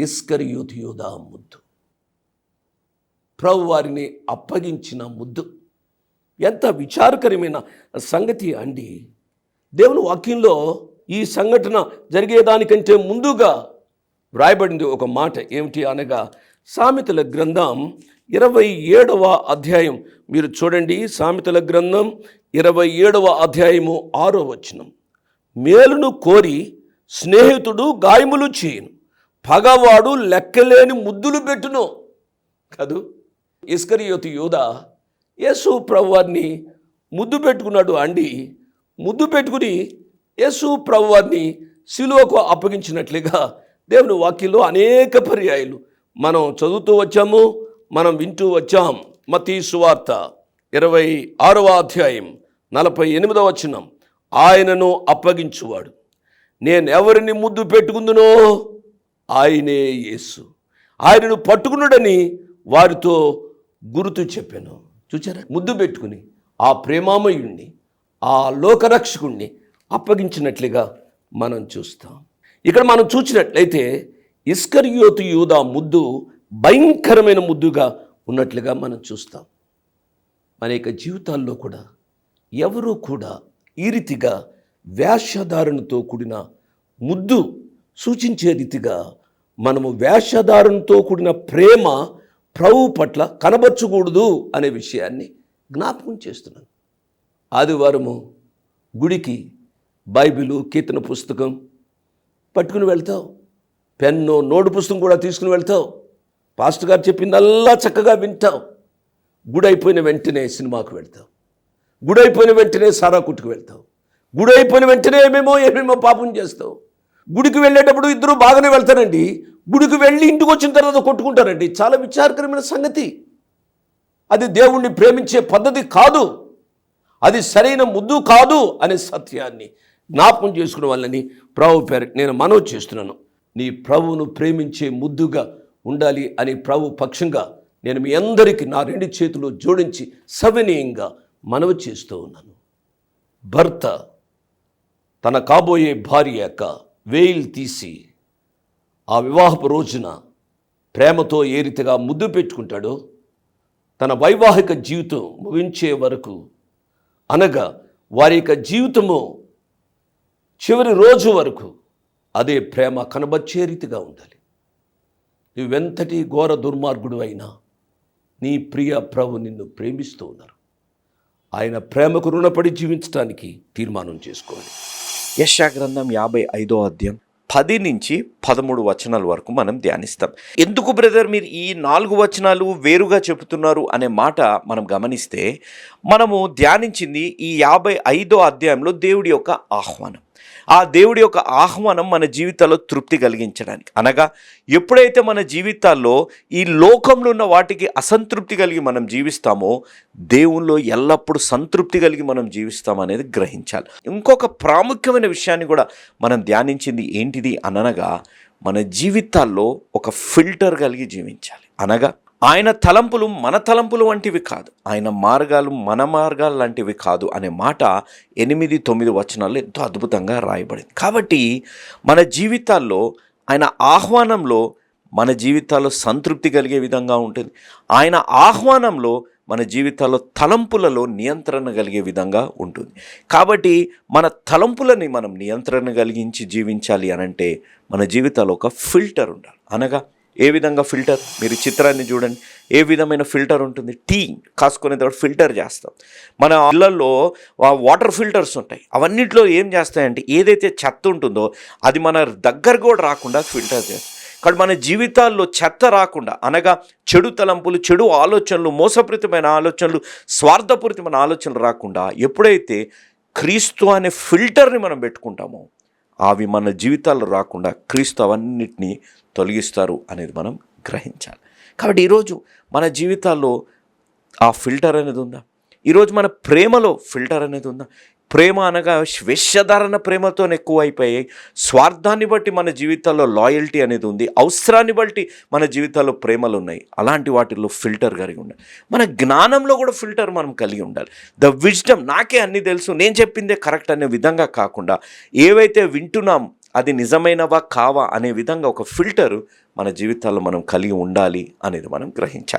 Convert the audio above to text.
ఇస్కరియోతు యోధా ముద్దు. ప్రభు వారిని అప్పగించిన ముద్దు. ఎంత విచారకరమైన సంగతి అండి. దేవుని వాక్యంలో ఈ సంఘటన జరిగేదానికంటే ముందుగా వ్రాయబడింది ఒక మాట ఏమిటి అనగా సామెతల గ్రంథం ఇరవై ఏడవ అధ్యాయం. మీరు చూడండి సామెతల గ్రంథం ఇరవై ఏడవ అధ్యాయము ఆరో వచనం. మేలును కోరి స్నేహితుడు గాయములు చేయను. పగవాడు లెక్కలేని ముద్దులు పెట్టును. కదూ ఇస్కరియోతి యోధ యేసు ప్రభువారిని ముద్దు పెట్టుకున్నాడు అండి. ముద్దు పెట్టుకుని యేసు ప్రభువారిని శిలువకు అప్పగించినట్లుగా దేవుని వాక్యంలో అనేక పర్యాయాలు. మనం చదువుతూ వచ్చాము మనం వింటూ వచ్చాం. మతీ సువార్త ఇరవై ఆరవ అధ్యాయం నలభై ఎనిమిదవ వచనం. ఆయనను అప్పగించువాడు. నేను ఎవరిని ముద్దు పెట్టుకుందునో? ఆయనే యేసు. ఆయనను పట్టుకున్నాడని వారితో గుర్తు చెప్పాను. చూచారా? ముద్దు పెట్టుకుని ఆ ప్రేమామయుణ్ణి ఆ లోకరక్షకుణ్ణి అప్పగించినట్లుగా మనం చూస్తాం. ఇక్కడ మనం చూసినట్లయితే ఇస్కర్యోతు యూదా ముద్దు భయంకరమైన ముద్దుగా ఉన్నట్లుగా మనం చూస్తాం. మన యొక్క జీవితాల్లో కూడా ఎవరూ కూడా ఈ రీతిగా వేషధారణతో కూడిన ముద్దు సూచించే రీతిగా మనము వేషధారణతో కూడిన ప్రేమ ప్రభు పట్ల కనబరచకూడదు అనే విషయాన్ని జ్ఞాపకం చేస్తున్నాను. ఆదివారము గుడికి బైబిలు కీర్తన పుస్తకం పట్టుకుని వెళ్తావు. పెన్ను నోటు పుస్తకం కూడా తీసుకుని వెళ్తావు. పాస్టర్ గారు చెప్పిందల్లా చక్కగా వింటావు. గుడైపోయిన వెంటనే సినిమాకు వెళ్తావు. గుడైపోయిన వెంటనే సారా కుట్టుకు వెళ్తావు. గుడైపోయిన వెంటనే ఏమేమో ఏమేమో పాపం చేస్తావు. గుడికి వెళ్ళేటప్పుడు ఇద్దరు బాగానే వెళ్తారండి. గుడికి వెళ్ళి ఇంటికి వచ్చిన తర్వాత కొట్టుకుంటారండి. చాలా విచారకరమైన సంగతి. అది దేవుణ్ణి ప్రేమించే పద్ధతి కాదు. అది సరైన ముద్దు కాదు అనే సత్యాన్ని జ్ఞాపకం చేసుకునే వాళ్ళని ప్రభు పేరు నేను మనవి చేస్తున్నాను. నీ ప్రభువును ప్రేమించే ముద్దుగా ఉండాలి అని ప్రభు పక్షంగా నేను మీ అందరికీ నా రెండు చేతులు జోడించి సవినీయంగా మనవి చేస్తూ ఉన్నాను. భర్త తన కాబోయే భార్య యొక్క వేయిల్ తీసి ఆ వివాహపు రోజున ప్రేమతో ఏ రీతిగా ముద్దు పెట్టుకుంటాడో తన వైవాహిక జీవితం ముగించే వరకు అనగా వారి యొక్క జీవితము చివరి రోజు వరకు అదే ప్రేమ కనబచ్చే రీతిగా ఉండాలి. నువ్వెంతటి ఘోర దుర్మార్గుడు అయినా నీ ప్రియ ప్రభు నిన్ను ప్రేమిస్తూ ఉన్నారు. ఆయన ప్రేమకు రుణపడి జీవించడానికి తీర్మానం చేసుకోవాలి. యశా గ్రంథం యాభై ఐదో అధ్యాయం. పది నుంచి పదమూడు వచనాల వరకు మనం ధ్యానిస్తాం. ఎందుకు బ్రదర్ మీరు ఈ నాలుగు వచనాలు వేరుగా చెబుతున్నారు అనే మాట మనం గమనిస్తే మనము ధ్యానించింది ఈ యాభై ఐదో అధ్యాయంలో దేవుడి యొక్క ఆహ్వానం. ఆ దేవుడి యొక్క ఆహ్వానం మన జీవితాల్లో తృప్తి కలిగించడానికి. అనగా ఎప్పుడైతే మన జీవితాల్లో ఈ లోకంలో ఉన్న వాటికి అసంతృప్తి కలిగి మనం జీవిస్తామో దేవుల్లో ఎల్లప్పుడూ సంతృప్తి కలిగి మనం జీవిస్తాం అనేది గ్రహించాలి. ఇంకొక ప్రాముఖ్యమైన విషయాన్ని కూడా మనం ధ్యానించింది ఏంటిది అనగా మన జీవితాల్లో ఒక ఫిల్టర్ కలిగి జీవించాలి. అనగా ఆయన తలంపులు మన తలంపులు వంటివి కాదు. ఆయన మార్గాలు మన మార్గాలు లాంటివి కాదు అనే మాట ఎనిమిది తొమ్మిది వచనాల్లో ఎంతో అద్భుతంగా రాయబడింది. కాబట్టి మన జీవితాల్లో ఆయన ఆహ్వానంలో మన జీవితాల్లో సంతృప్తి కలిగే విధంగా ఉంటుంది. ఆయన ఆహ్వానంలో మన జీవితాల్లో తలంపులలో నియంత్రణ కలిగే విధంగా ఉంటుంది. కాబట్టి మన తలంపులని మనం నియంత్రణ కలిగించి జీవించాలి అనంటే మన జీవితాల్లో ఒక ఫిల్టర్ ఉండాలి. అనగా ఏ విధంగా ఫిల్టర్? మీరు చిత్రాన్ని చూడండి. ఏ విధమైన ఫిల్టర్ ఉంటుంది? టీ కాసుకునే తర్వాత ఫిల్టర్ చేస్తాం. మన ఇళ్ళల్లో వాటర్ ఫిల్టర్స్ ఉంటాయి. అవన్నిట్లో ఏం చేస్తాయంటే ఏదైతే చెత్త ఉంటుందో అది మన దగ్గర కూడా రాకుండా ఫిల్టర్ చేస్తాం. కానీ మన జీవితాల్లో చెత్త రాకుండా అనగా చెడు తలంపులు చెడు ఆలోచనలు మోసపూరితమైన ఆలోచనలు స్వార్థపూరితమైన ఆలోచనలు రాకుండా ఎప్పుడైతే క్రీస్తు అనే ఫిల్టర్ని మనం పెట్టుకుంటామో అవి మన జీవితాలు రాకుండా క్రీస్తు అవన్నిటినీ తొలగిస్తారు అనేది మనం గ్రహించాలి. కాబట్టి ఈరోజు మన జీవితాల్లో ఆ ఫిల్టర్ అనేది ఉందా? ఈరోజు మన ప్రేమలో ఫిల్టర్ అనేది ఉందా? ప్రేమ అనగా విషధారణ ప్రేమతో ఎక్కువ అయిపోయాయి స్వార్థాన్ని బట్టి మన జీవితాల్లో లాయల్టీ అనేది ఉంది. అవసరాన్ని బట్టి మన జీవితాల్లో ప్రేమలు ఉన్నాయి. అలాంటి వాటిల్లో ఫిల్టర్ కలిగి ఉండాలి. మన జ్ఞానంలో కూడా ఫిల్టర్ మనం కలిగి ఉండాలి. ద విజ్డమ్ నాకే అన్ని తెలుసు. నేను చెప్పిందే కరెక్ట్ అనే విధంగా కాకుండా ఏవైతే వింటున్నాం అది నిజమైనవా కావా అనే విధంగా ఒక ఫిల్టర్ మన జీవితాల్లో మనం కలిగి ఉండాలి అనేది మనం గ్రహించాలి.